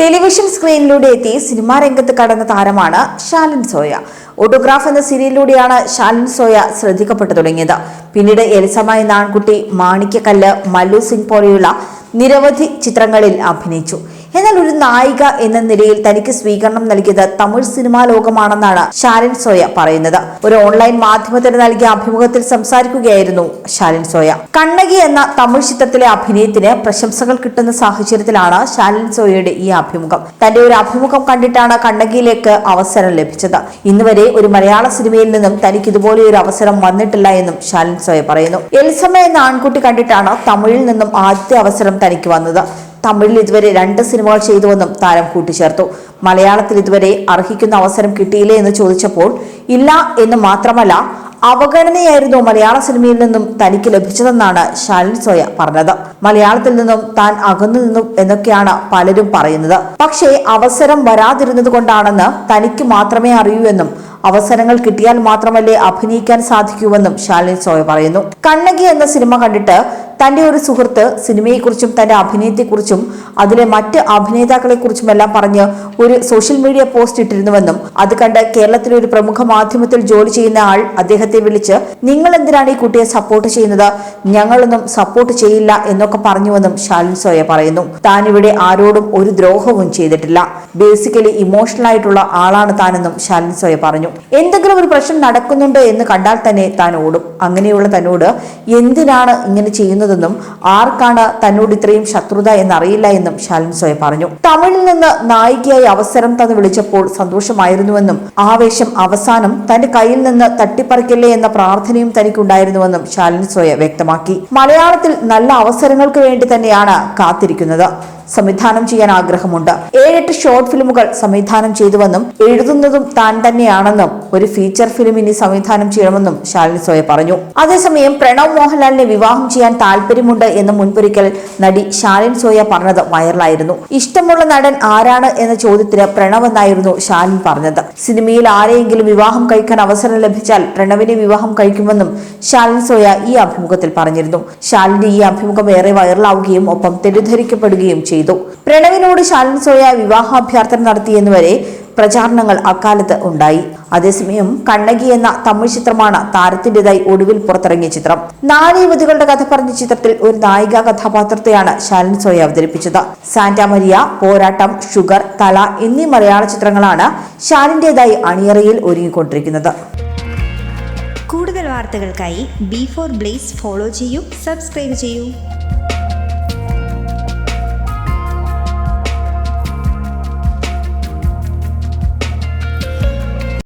Television സ്ക്രീനിലൂടെ എത്തി cinema രംഗത്ത് കടന്ന താരമാണ് ഷാലിൻ സോയ. ഓട്ടോഗ്രാഫ് എന്ന സീരിയലിലൂടെയാണ് ഷാലിൻ സോയ ശ്രദ്ധിക്കപ്പെട്ടു തുടങ്ങിയത്. പിന്നീട് എലിസമ എന്ന ആൺകുട്ടി മാണിക്യക്കല്ല് മല്ലു സിംഗ് പോലെയുള്ള നിരവധി ചിത്രങ്ങളിൽ അഭിനയിച്ചു. എന്നാൽ ഒരു നായിക എന്ന നിലയിൽ തനിക്ക് സ്വീകരണം നൽകിയത് തമിഴ് സിനിമാ ലോകമാണെന്നാണ് ഷാരൻ സോയ പറയുന്നത്. ഒരു ഓൺലൈൻ മാധ്യമത്തിന് നൽകിയ അഭിമുഖത്തിൽ സംസാരിക്കുകയായിരുന്നു ഷാലിൻ സോയ. കണ്ണകി എന്ന തമിഴ് ചിത്രത്തിലെ അഭിനയത്തിന് പ്രശംസകൾ കിട്ടുന്ന സാഹചര്യത്തിലാണ് ഷാലിൻ സോയയുടെ ഈ അഭിമുഖം. തന്റെ ഒരു അഭിമുഖം കണ്ടിട്ടാണ് കണ്ണകിയിലേക്ക് അവസരം ലഭിച്ചത്. ഇന്നുവരെ ഒരു മലയാള സിനിമയിൽ നിന്നും തനിക്ക് ഇതുപോലെ ഒരു അവസരം വന്നിട്ടില്ല എന്നും ഷാലിൻ സോയ പറയുന്നു. എൽസമ്മ എന്ന ആൺകുട്ടി കണ്ടിട്ടാണ് തമിഴിൽ നിന്നും ആദ്യ അവസരം തനിക്ക് വന്നത്. തമിഴിൽ ഇതുവരെ രണ്ട് സിനിമകൾ ചെയ്തുവെന്നും താരം കൂട്ടിച്ചേർത്തു. മലയാളത്തിൽ ഇതുവരെ അർഹിക്കുന്ന അവസരം കിട്ടിയില്ലേ എന്ന് ചോദിച്ചപ്പോൾ ഇല്ല എന്ന് മാത്രമല്ല അവഗണനയായിരുന്നു മലയാള സിനിമയിൽ നിന്നും തനിക്ക് ലഭിച്ചതെന്നാണ് ഷാലിൻ സോയ പറഞ്ഞത്. മലയാളത്തിൽ നിന്നും താൻ അകന്നു നിന്നു എന്നൊക്കെയാണ് പലരും പറയുന്നത്. പക്ഷേ അവസരം വരാതിരുന്നത് കൊണ്ടാണെന്ന് തനിക്ക് മാത്രമേ അറിയൂ എന്നും അവസരങ്ങൾ കിട്ടിയാൽ മാത്രമല്ലേ അഭിനയിക്കാൻ സാധിക്കൂവെന്നും ശാലിനി സോയ പറയുന്നു. കണ്ണകി എന്ന സിനിമ കണ്ടിട്ട് തന്റെ ഒരു സുഹൃത്ത് സിനിമയെക്കുറിച്ചും തന്റെ അഭിനയത്തെക്കുറിച്ചും അതിലെ മറ്റ് അഭിനേതാക്കളെക്കുറിച്ചും എല്ലാം പറഞ്ഞ് ഒരു സോഷ്യൽ മീഡിയ പോസ്റ്റ് ഇട്ടിരുന്നുവെന്നും അത് കണ്ട് കേരളത്തിലെ ഒരു പ്രമുഖ മാധ്യമത്തിൽ ജോലി ചെയ്യുന്ന ആൾ അദ്ദേഹത്തെ വിളിച്ച് നിങ്ങൾ എന്തിനാണ് ഈ കുട്ടിയെ സപ്പോർട്ട് ചെയ്യുന്നത്? ഞങ്ങളൊന്നും സപ്പോർട്ട് ചെയ്യില്ല എന്നൊക്കെ പറഞ്ഞുവെന്നും ശാലിൻ സോയ പറയുന്നു. താൻ ഇവിടെ ആരോടും ഒരു ദ്രോഹവും ചെയ്തിട്ടില്ല. ബേസിക്കലി ഇമോഷണൽ ആയിട്ടുള്ള ആളാണ് താനെന്നും ശാലിൻ സോയ പറഞ്ഞു. എന്തെങ്കിലും ഒരു പ്രശ്നം നടക്കുന്നുണ്ട് എന്ന് കണ്ടാൽ തന്നെ താൻ ഓടും. അങ്ങനെയുള്ള തന്നോട് എന്തിനാണ് ഇങ്ങനെ ചെയ്യുന്നതെന്നും ആർക്കാണ് തന്നോട് ഇത്രയും ശത്രുത എന്നറിയില്ല എന്നും ശാലിൻ സോയ പറഞ്ഞു. തമിഴിൽ നിന്ന് നായികയായി അവസരം തന്നു വിളിച്ചപ്പോൾ സന്തോഷമായിരുന്നുവെന്നും ആവേശം അവസാനം തന്റെ കയ്യിൽ നിന്ന് തട്ടിപ്പറിക്കല്ലേ എന്ന പ്രാർത്ഥനയും തനിക്കുണ്ടായിരുന്നുവെന്നും ശാലിൻ സോയ വ്യക്തമാക്കി. മലയാളത്തിൽ നല്ല അവസരങ്ങൾക്ക് വേണ്ടി തന്നെയാണ് കാത്തിരിക്കുന്നത്. സംവിധാനം ചെയ്യാൻ ആഗ്രഹമുണ്ട്. ഏഴെട്ട് ഷോർട്ട് ഫിലിമുകൾ സംവിധാനം ചെയ്തുവെന്നും എഴുതുന്നതും താൻ തന്നെയാണെന്നും ഒരു ഫീച്ചർ ഫിലിം ഇനി സംവിധാനം ചെയ്യണമെന്നും ശാലിനി സോയ പറഞ്ഞു. അതേസമയം പ്രണവ് മോഹൻലാലിനെ വിവാഹം ചെയ്യാൻ താല്പര്യമുണ്ട് എന്ന് മുൻപൊരിക്കൽ നടി ശാലിൻ സോയ പറഞ്ഞത് വൈറലായിരുന്നു. ഇഷ്ടമുള്ള നടൻ ആരാണ് എന്ന ചോദ്യത്തിന് പ്രണവ് എന്നായിരുന്നു ശാലിൻ പറഞ്ഞത്. സിനിമയിൽ ആരെയെങ്കിലും വിവാഹം കഴിക്കാൻ അവസരം ലഭിച്ചാൽ പ്രണവിനെ വിവാഹം കഴിക്കുമെന്നും ശാലിൻ സോയ ഈ അഭിമുഖത്തിൽ പറഞ്ഞിരുന്നു. ശാലിന്റെ ഈ അഭിമുഖം ഏറെ വൈറലാവുകയും ഒപ്പം തെറ്റിദ്ധരിക്കപ്പെടുകയും ചെയ്തു. പ്രണവിനോട് ശാലിൻ സോയ വിവാഹാഭ്യർത്ഥന നടത്തിയെന്നുവരെ പ്രചാരണങ്ങൾ അക്കാലത്ത് ഉണ്ടായി. അതേസമയം കണ്ണകി എന്ന തമിഴ് ചിത്രമാണ് താരത്തിന്റേതായി ഒടുവിൽ പുറത്തിറങ്ങിയ ചിത്രം. നാല് യുവതികളുടെ കഥ പറഞ്ഞ ചിത്രത്തിൽ ഒരു നായിക കഥാപാത്രത്തെയാണ് ശാലിൻ സോയ അവതരിപ്പിച്ചത് സാന്റാമരിയ പോരാട്ടം ഷുഗർ തല എന്നീ മലയാള ചിത്രങ്ങളാണ് ശാലിന്റേതായി അണിയറയിൽ ഒരുങ്ങിക്കൊണ്ടിരിക്കുന്നത്. കൂടുതൽ വാർത്തകൾക്കായി ബി ഫോർ ബ്ലേസ് ഫോളോ ചെയ്യൂ സബ്സ്ക്രൈബ് ചെയ്യൂ.